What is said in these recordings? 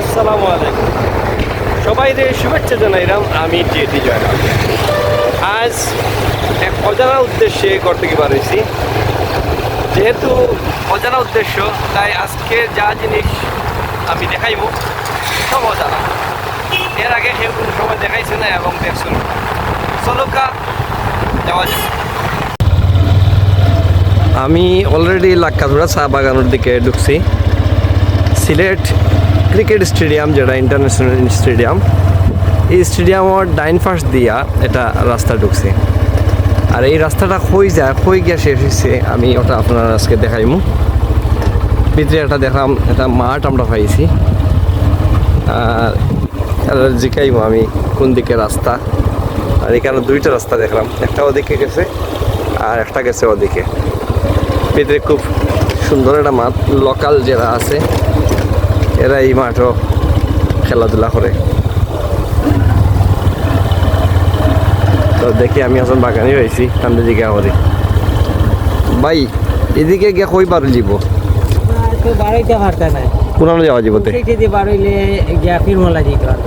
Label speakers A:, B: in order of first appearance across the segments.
A: আসসালামু আলাইকুম। সবাই রে শুভেচ্ছা জানাইলাম, আমি টিএটি জয়রাম। আজ এক অজানা উদ্দেশ্যে করতে কি পারছি যেহেতু অজানা উদ্দেশ্য, তাই আজকে যা জিনিস আমি দেখাইব, সব অজানা। এর আগে কেউ কোনো সময় দেখাইছে না এবং দেখছ না। চলকা যাওয়া যাক। আমি অলরেডি লাক্কাজোড়া চা বাগানের দিকে ঢুকছি। সিলেট ক্রিকেট স্টেডিয়াম, যেটা ইন্টারন্যাশনাল স্টেডিয়াম এই স্টেডিয়ামর ডাইন ফার্স্ট দিয়া এটা রাস্তা ঢুকছে। আর এই রাস্তাটা কই যায় কই গিয়া শেষ হয়েছে আমি ওটা আপনার আজকে দেখাইমু। ভিতরে একটা দেখলাম একটা মাঠ আমরা পাইছি। আর জিকাইমু আমি কোন দিকে রাস্তা। আর এখানে দুইটা রাস্তা দেখলাম, একটা ওদিকে গেছে, আর একটা গেছে ওদিকে। ভিতরে খুব সুন্দর একটা মাঠ লোকাল যারা আছে এরা এই মাঠও খেলাধুলা করে। তো দেখি আমি এখন বাগানে হয়েছি ঠান্ডা দিকে করি ভাই এদিকে গিয়ে কই বার যাব পুরানো যাওয়া যাব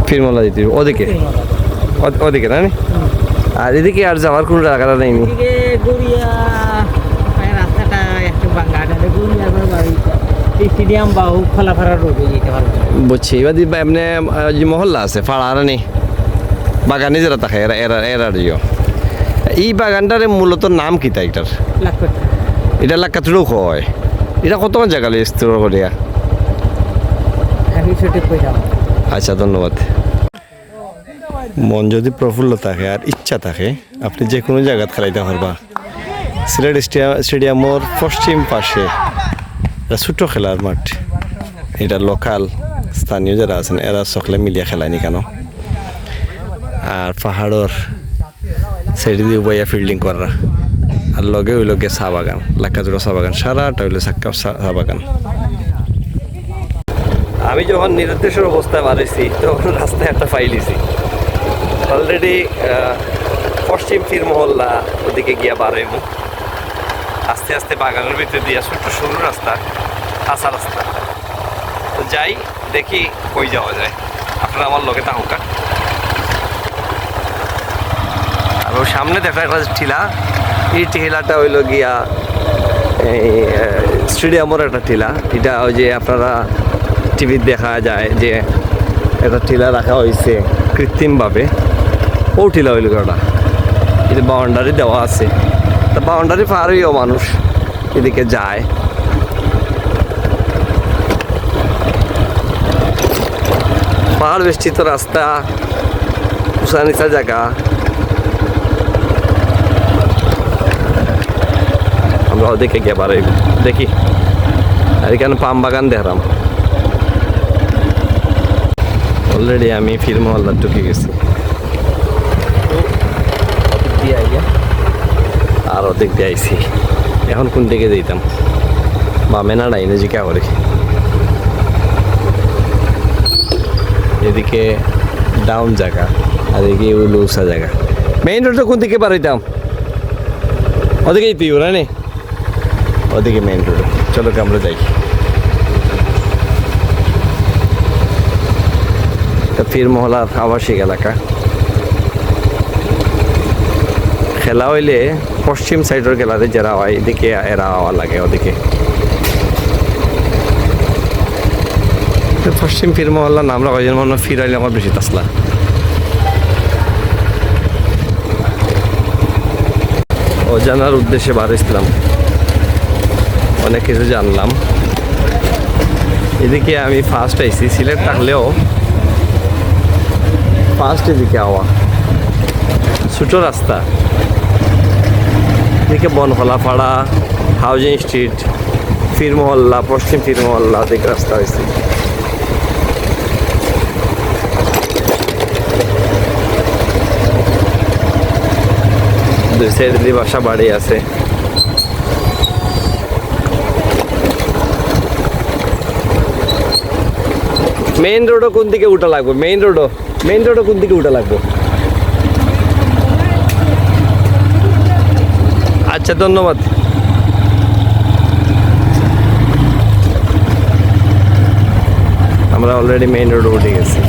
B: ফিরমলা
A: দিতে। ওদিকে? ওদিকে না আর এদিকে আর যাওয়ার কোনো জায়গাটা নেই
B: রাস্তাটা একটু স্টেডিয়াম বা খোলাফাড়া রোডে যেতে পারবে?
A: বুঝছি এবার এমনি যে মহল্লা আছে আর নি বাগানে যারা থাকে এরা এরা এরা দিও এই বাগানটারে মূলত নাম কি তা এটার? এটা লাক্কাতুড়ো হয়। এটা কতক্ষণ জায়গা স্তর করিয়া আচ্ছা ধন্যবাদ। মন যদি প্রফুল্ল থাকে আর ইচ্ছা থাকে আপনি যে কোনো জায়গায় খেলাইতে পারবা। সিলেট স্টেডিয়াম স্টেডিয়ামর পশ্চিম পাশে এটা ছোট খেলার মাঠ। এটা লোকাল স্থানীয় যারা আছেন, এরা সকলে মিলিয়া খেলায়নি কেন? আর পাহাড়র সাইড দিয়ে বইয়া ফিল্ডিং করা। আর লগে ওই লগে চা বাগান লাক্কাজোড়া চা বাগান। সারাটা হইল চাক্কা চা বাগান। আমি যখন নিরুদ্দেশের অবস্থায় বাড়াইছি তখন রাস্তায় একটা ফাইলিছি অলরেডি পশ্চিম ফির মহল্লা ওদিকে গিয়া বাড়াইব আস্তে আস্তে বাগানের ভিতরে দিয়া ছোট্ট সরু রাস্তা, কাঁচা রাস্তা। তো যাই, দেখি কই যাওয়া যায়। আপনারা আমার লগে থাকুকা আর ওর সামনে দেখা একটা টিলা এই টিলাটা হইল গিয়া, এই স্টেডিয়ামের একটা টিলা এটা ওই যে আপনারা টিভিতে দেখা যায় যে একটা টিলা রাখা হয়েছে কৃত্রিমভাবে। ও টিলা হইল ওটা। এটা বাউন্ডারি দেওয়া আছে। তা বাউন্ডারি পার হইও মানুষ এদিকে যায়। পাহাড় বেষ্টিত রাস্তা, উঁচা নিচা জায়গা। আমরা ওদিকে গিয়ে বাড়াইব দেখি, আর এখানে পাম বাগান দেখলাম। অলরেডি আমি ফিল্ম হল্লার ঢুকে গেছি ওদিক দিয়ে আইয়া আর ওদিক দিয়ে আইছি। এখন কোন দিকে যেতাম বামে না ডাইনে জিকা করে? এদিকে ডাউন জায়গা, আর এদিকে উলুসা জায়গা। মেইন রোডটা কোন দিকে পারাইতাম ওদিকেই তুই, ওরা নে? ওদিকে মেইন রোড চলো আমরা যাই? ফির মহলার আবাসিক এলাকা। খেলা হইলে পশ্চিম সাইডের খেলাতে যারা হয়, এদিকে এরা হওয়া লাগে ওদিকে। পশ্চিম ফির মহল্লা নাম রাখা যেন মনে ফির আইলে আমার বেশি তাসলা। ও জানার উদ্দেশ্যে বার ইসলাম অনেক কিছু জানলাম। এদিকে আমি ফার্স্ট আইছি, সিলেট থাকলেও ফার্স্ট এদিকে আওয়া ছোটো রাস্তা। এদিকে বনহলাপাড়া হাউজিং স্ট্রিট ফির মহল্লা পশ্চিম ফির মহল্লা দিকে রাস্তা হয়েছে। দুই সাইড দিয়ে বাসা বাড়ি আছে। মেইন রোডও কোন দিকে উঠা লাগবে? মেইন রোডও মেইন রোডও কোন দিকে উঠা লাগবে? আচ্ছা ধন্যবাদ। আমরা অলরেডি মেইন রোডে উঠে গেছি।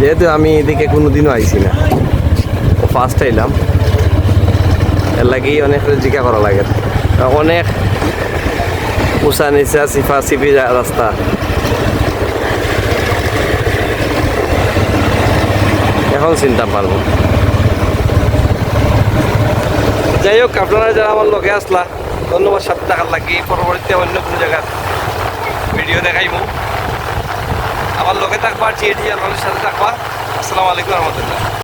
A: যেহেতু আমি এদিকে কোনোদিনও আইছি না। ও ফার্স্ট আইলাম। এর লাগেই অনেক জিজ্ঞা করা লাগে। অনেক উষা নিচা সিফা সিফি রাস্তা। এখন চিন্তা পারব। যাই হোক, আপনারা যারা আমার লগে আসলা, ধন্যবাদ সাত থাকার লাগে। পরবর্তীতে অন্য কোনো জায়গার ভিডিও দেখাইব। আমার লগে থাকবা টিএটি সাথে থাকবা। আসসালামু আলাইকুম, রহমতুল্লাহ।